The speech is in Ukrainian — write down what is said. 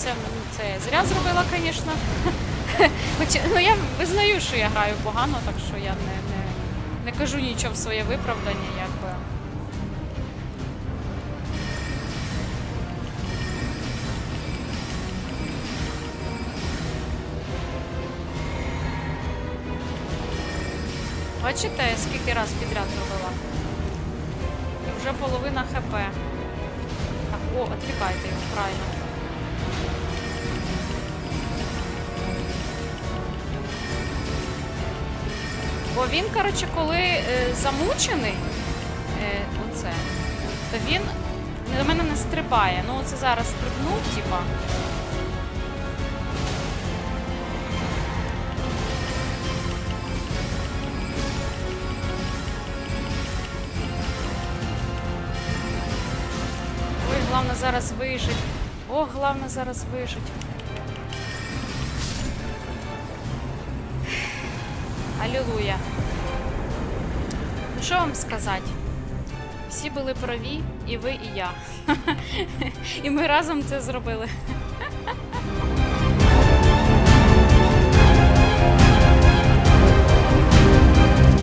це зря зробила, звісно. Ну я визнаю, що я граю погано, так що я не, не, не кажу нічого в своє виправдання, якби. Бачите, скільки раз підряд зробила? І вже половина ХП. Так, о, відвікайте його, правильно. Бо він, коротше, коли е, замучений, е, оце, то він до мене не стрибає. Ну, оце зараз стрибнув, типа. Ой, головне зараз вижить. О, головне зараз вижить. Алілуя. Ну, що вам сказати? Всі були праві, і ви, і я. І ми разом це зробили.